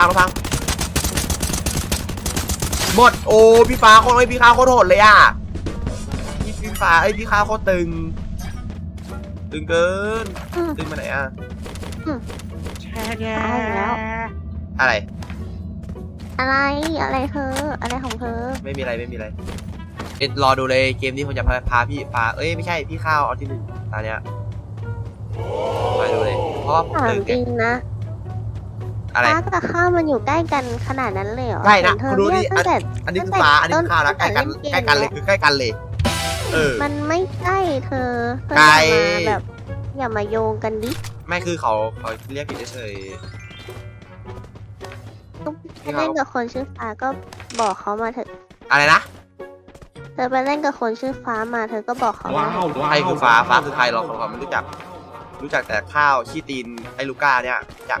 พังพังหมดโอ้พี่ฟ้าโคตรเอ้ยพี่ข้าวโคตรโหดเลยอะพี่พี่ฟ้าเอ้ยพี่ข้าวโคตรตึง ตึงเกินอืมตึงมาไหนอะตายแล้วอะไร อะไรอะไรเธออะไรของเธอ ไม่มีอะไรไม่มีอะไรเอ็ดรอดูเลยเกมนี้ผมจะพาพาพี่ฟ้าเอ้ยไม่ใช่พี่ข้าวเอาที่หนึ่งตอนเนี้ยไปดูเลยเพราะว่าผมถามตึงจไงริงนะ อะไร ฟ้ากับข้าวมันอยู่ใกล้กันขนาดนั้นเลยเหรอใกล้นะเห็เธอคุณดูดิ เรียกตั้งแต่ อันนี้คือฟ้า อันนี้คือข้าวนะใกล้กันตั้งแต่ใกล้กันเลยเล่นเกมคือใกล้กันเลย เออ มันไม่ใกล้เธอเธอไกลอย่ามาแบบ อย่ามาโยงกันดิไม่คือเขาเขาเรียกผิดเฉย ต้องพี่ไปเขาเล่นกับคนชื่อฟ้าก็บอกเขามาเถอะๆอะไรนะ เธอไปเล่นกับคนชื่อฟ้ามาเธอก็บอกเขามาใครคือฟ้าฟ้าคือใครหรอกผมไม่รู้จัก รู้จักแต่ข้าว ขี้ตีน ไอ้ลูก้าเนี่ยรู้จัก